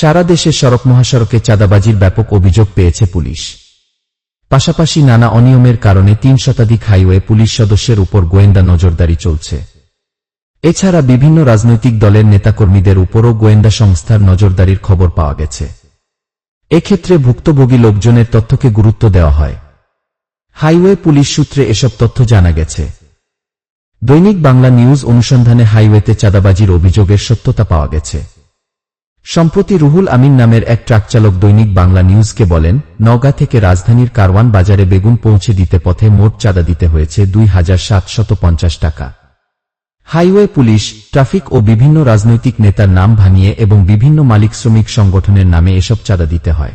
সারা দেশে সড়ক মহাসড়কে চাঁদাবাজির ব্যাপক অভিযোগ পেয়েছে পুলিশ। পাশাপাশি নানা অনিয়মের কারণে তিন শতাধিক হাইওয়ে পুলিশ সদস্যের উপর গোয়েন্দা নজরদারি চলছে। এছাড়া বিভিন্ন রাজনৈতিক দলের নেতাকর্মীদের উপরও গোয়েন্দা সংস্থার নজরদারির খবর পাওয়া গেছে। এক্ষেত্রে ভুক্তভোগী লোকজনের তথ্যকে গুরুত্ব দেওয়া হয়। হাইওয়ে পুলিশ সূত্রে এসব তথ্য জানা গেছে। দৈনিক বাংলা নিউজ অনুসন্ধানে হাইওয়েতে চাঁদাবাজির অভিযোগের সত্যতা পাওয়া গেছে। সম্প্রতি রুহুল আমিন নামের এক ট্রাক চালক দৈনিক বাংলা নিউজকে বলেন, নওগাঁ থেকে রাজধানীর কারওয়ান বাজারে বেগুন পৌঁছে দিতে পথে মোট চাঁদা দিতে হয়েছে দুই হাজার সাতশত পঞ্চাশ টাকা। হাইওয়ে পুলিশ, ট্রাফিক ও বিভিন্ন রাজনৈতিক নেতার নাম ভাঙিয়ে এবং বিভিন্ন মালিক শ্রমিক সংগঠনের নামে এসব চাঁদা দিতে হয়।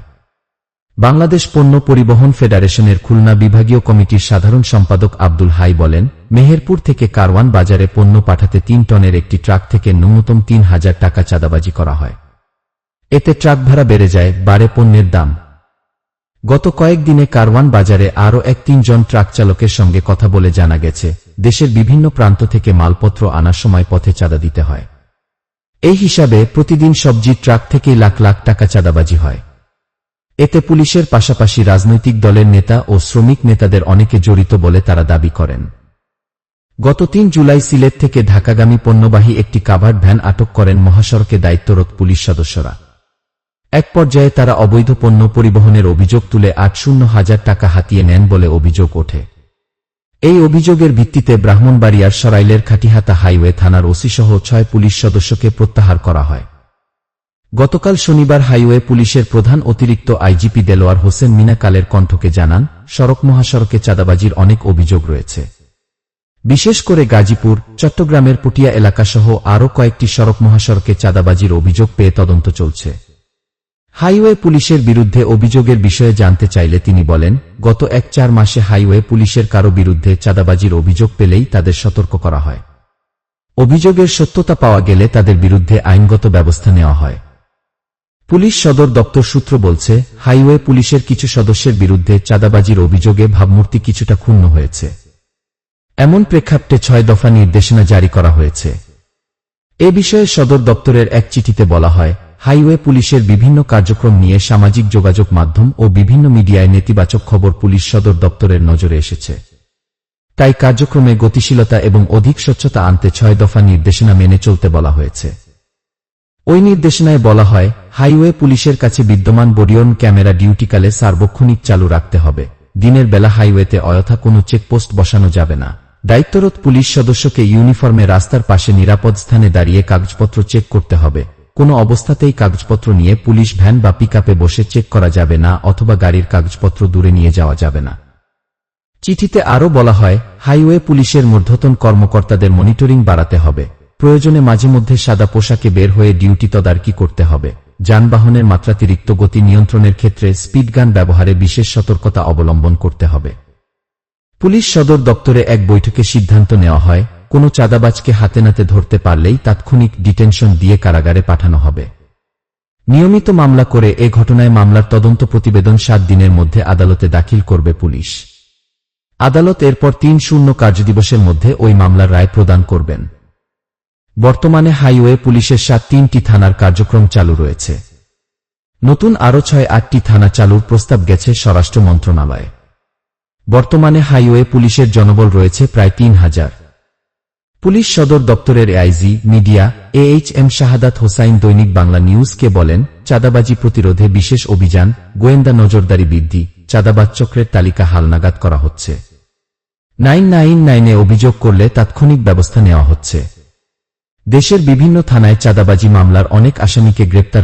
বাংলাদেশ পণ্য পরিবহন ফেডারেশনের খুলনা বিভাগীয় কমিটির সাধারণ সম্পাদক আব্দুল হাই বলেন, মেহেরপুর থেকে কারওয়ান বাজারে পণ্য পাঠাতে তিন টনের একটি ট্রাক থেকে ন্যূনতম তিন হাজার টাকা চাঁদাবাজি করা হয়। এতে ট্রাক ভাড়া বেড়ে যায়, বাড়ে পণ্যের দাম। গত কয়েকদিনে কারওয়ান বাজারে আরও এক তিনজন ট্রাক চালকের সঙ্গে কথা বলে জানা গেছে, দেশের বিভিন্ন প্রান্ত থেকে মালপত্র আনার সময় পথে চাঁদা দিতে হয়। এই হিসাবে প্রতিদিন সবজি ট্রাক থেকেই লাখ লাখ টাকা চাঁদাবাজি হয়। এতে পুলিশের পাশাপাশি রাজনৈতিক দলের নেতা ও শ্রমিক নেতাদের অনেকে জড়িত বলে তারা দাবি করেন। গত তিন জুলাই সিলেট থেকে ঢাকাগামী পণ্যবাহী একটি কাভার্ড ভ্যান আটক করেন মহাসড়কে দায়িত্বরত পুলিশ সদস্যরা। এক পর্যায়ে তারা অবৈধ পণ্য পরিবহনের অভিযোগ তুলে আট শূন্য হাজার টাকা হাতিয়ে নেন বলে অভিযোগ ওঠে। এই অভিযোগের ভিত্তিতে ব্রাহ্মণবাড়িয়ার সরাইলের খাটিহাতা হাইওয়ে থানার ওসিসহ ছয় পুলিশ সদস্যকে প্রত্যাহার করা হয়। গতকাল শনিবার হাইওয়ে পুলিশের প্রধান অতিরিক্ত আইজিপি দেলোয়ার হোসেন মিনাকালের কণ্ঠকে জানান, সড়ক মহাসড়কে চাঁদাবাজির অনেক অভিযোগ রয়েছে। বিশেষ করে গাজীপুর, চট্টগ্রামের পুটিয়া এলাকাসহ আরও কয়েকটি সড়ক মহাসড়কে চাঁদাবাজির অভিযোগ পেয়ে তদন্ত চলছে। হাইওয়ে পুলিশের বিরুদ্ধে অভিযোগের বিষয়ে জানতে চাইলে তিনি বলেন, গত এক চার মাসে হাইওয়ে পুলিশের কারও বিরুদ্ধে চাঁদাবাজির অভিযোগ পেলেই তাদের সতর্ক করা হয়। অভিযোগের সত্যতা পাওয়া গেলে তাদের বিরুদ্ধে আইনগত ব্যবস্থা নেওয়া হয়। পুলিশ সদর দপ্তর সূত্র বলছে, হাইওয়ে পুলিশের কিছু সদস্যের বিরুদ্ধে চাঁদাবাজির অভিযোগে ভাবমূর্তি কিছুটা ক্ষুণ্ণ হয়েছে। এমন প্রেক্ষাপটে ছয় দফা নির্দেশনা জারি করা হয়েছে। এ বিষয়ে সদর দপ্তরের এক চিঠিতে বলা হয় হাইওয়ে পুলিশের বিভিন্ন কার্যক্রম নিয়ে সামাজিক যোগাযোগ মাধ্যম ও বিভিন্ন মিডিয়ায় নেতিবাচক খবর পুলিশ সদর দপ্তরের নজরে এসেছে। তাই কার্যক্রমে গতিশীলতা এবং অধিক স্বচ্ছতা আনতে ছয় দফা নির্দেশনা মেনে চলতে বলা হয়েছে। ওই নির্দেশনায় বলা হয়, হাইওয়ে পুলিশের কাছে বিদ্যমান বরিয়ন ক্যামেরা ডিউটিকালে সার্বক্ষণিক চালু রাখতে হবে। দিনের বেলা হাইওয়েতে অযথা কোনো চেকপোস্ট বসানো যাবে না। দায়িত্বরত পুলিশ সদস্যকে ইউনিফর্মে রাস্তার পাশে নিরাপদ স্থানে দাঁড়িয়ে কাগজপত্র চেক করতে হবে। কোনো অবস্থাতেই কাগজপত্র নিয়ে পুলিশ ভ্যান বা পিকআপে বসে চেক করা যাবে না অথবা গাড়ির কাগজপত্র দূরে নিয়ে যাওয়া যাবে না। চিঠিতে আরও বলা হয়, হাইওয়ে পুলিশের মূর্ধতন কর্মকর্তাদের মনিটরিং বাড়াতে হবে। প্রয়োজনে মাঝে মধ্যে সাদা পোশাকে বের হয়ে ডিউটি তদারকি করতে হবে। যানবাহনের মাত্রাতিরিক্ত গতি নিয়ন্ত্রণের ক্ষেত্রে স্পিডগান ব্যবহারে বিশেষ সতর্কতা অবলম্বন করতে হবে। পুলিশ সদর দপ্তরে এক বৈঠকে সিদ্ধান্ত নেওয়া হয় কোনো চাঁদাবাজকে হাতে নাতে ধরতে পারলেই তাৎক্ষণিক ডিটেনশন দিয়ে কারাগারে পাঠানো হবে। নিয়মিত মামলা করে এ ঘটনায় মামলার তদন্ত প্রতিবেদন সাত দিনের মধ্যে আদালতে দাখিল করবে পুলিশ। আদালত এরপর তিন শূন্য কার্যদিবসের মধ্যে ওই মামলার রায় প্রদান করবেন। বর্তমানে হাইওয়ে পুলিশের সাত তিনটি থানার কার্যক্রম চালু রয়েছে। নতুন আরও ছয় আটটি থানা চালুর প্রস্তাব গেছে স্বরাষ্ট্র মন্ত্রণালয়ে। বর্তমানে হাইওয়ে পুলিশের জনবল রয়েছে প্রায় তিন হাজার। পুলিশ সদর দপ্তরের IG media A H M Shahadat Hossain Dainik Bangla নিউজকে বলেন, চাঁদাবাজি প্রতিরোধে বিশেষ অভিযান, গোয়েন্দা নজরদারি বৃদ্ধি, চাঁদাবাজ চক্রের তালিকা হালনাগাদ করা হচ্ছে। নাইন নাইন নাইনে অভিযোগ করলে তাৎক্ষণিক ব্যবস্থা নেওয়া হচ্ছে। দেশের বিভিন্ন থানায় চাঁদাবাজি মামলার অনেক আসামিকে গ্রেপ্তার